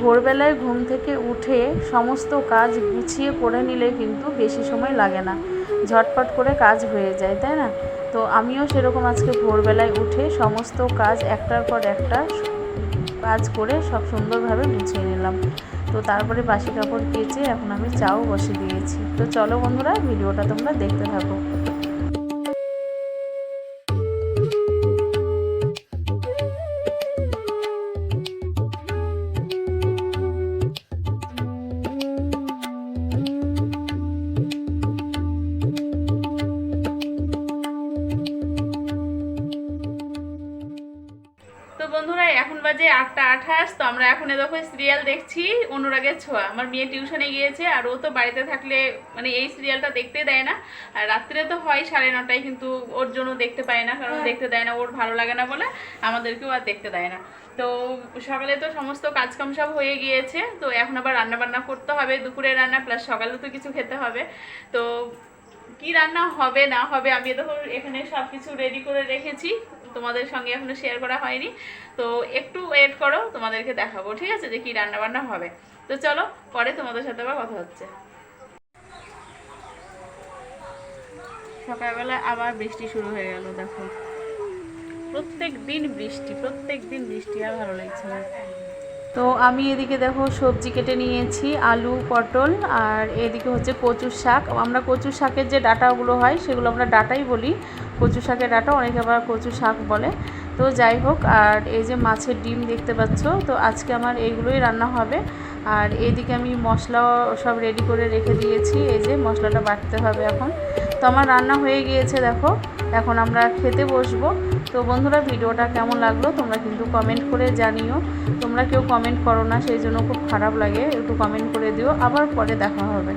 ভোরবেলায় ঘুম থেকে উঠে সমস্ত কাজ গুছিয়ে করে নিলে কিন্তু বেশি সময় লাগে না। ঝটপট করে কাজ হয়ে যায়, তাই না? তো আমিও সেরকম আজকে ভোরবেলায় উঠে সমস্ত কাজ একটার পর একটা কাজ করে সব সুন্দরভাবে গুছিয়ে নিলাম। তো তারপরে বাসি কাপড় কেচে এখন আমি চাও বসে দিয়েছি। তো চলো বন্ধুরা, ভিডিওটা তোমরা দেখতে থাকো। বন্ধুরা এখন বাজে আটটা আঠাশ তো আমরা এখন দেখো সিরিয়াল দেখছি অনুরাগের ছোঁয়া। আমার মেয়ে টিউশনে গিয়েছে আর ও তো বাড়িতে থাকলে মানে এই সিরিয়ালটা দেখতে দেয় না। আর রাত্রে তো হয় সাড়ে নটায় কিন্তু ওর জন্য দেখতে পায় না কারণ দেখতে দেয় না ওর ভালো লাগে না বলে আমাদেরকেও আর দেখতে দেয় না। তো সকালে তো সমস্ত কাজকাম সব হয়ে গিয়েছে তো এখন আবার রান্না বান্না করতে হবে দুপুরে রান্না প্লাস সকালে তো কিছু খেতে হবে। তো কি রান্না হবে না হবে আমি তো এখানে সব কিছু রেডি করে রেখেছি। তোমাদের সঙ্গে এখনও শেয়ার করা হয়নি। তো একটু ওয়েট করো, তোমাদেরকে দেখাবো, ঠিক আছে? যে কি রান্না বান্না হবে। তো চলো, পরে তোমাদের সাথে আবার কথা হচ্ছে। সকালবেলা আবার বৃষ্টি শুরু হয়ে গেল, দেখো। প্রত্যেক দিন বৃষ্টি প্রত্যেক দিন বৃষ্টি, আর ভালো লাগছে না। তো আমি এদিকে দেখো সবজি কেটে নিয়েছি, আলু, পটল, আর এদিকে হচ্ছে কচুর শাক। আমরা কচুর শাকের যে ডাটাগুলো হয়, সেগুলো আমরা ডাটাই বলি। কচু শাকের ডাটা অনেকে আবার কচু শাক বলে। তো যাই হোক, আর এই যে মাছের ডিম দেখতে পাচ্ছ, তো আজকে আমার এইগুলোই রান্না হবে। আর এদিকে আমি মশলাও সব রেডি করে রেখে দিয়েছি। এই যে মশলাটা বাটতে হবে এখন। তো আমার রান্না হয়ে গিয়েছে, দেখো। এখন আমরা খেতে বসবো। তো বন্ধুরা, ভিডিওটা কেমন লাগল তোমরা কিন্তু কমেন্ট করে জানিও। তোমরা কেউ কমেন্ট করো না, সেই জন্য খুব খারাপ লাগে, একটু কমেন্ট করে দিও। আবার পরে দেখা হবে।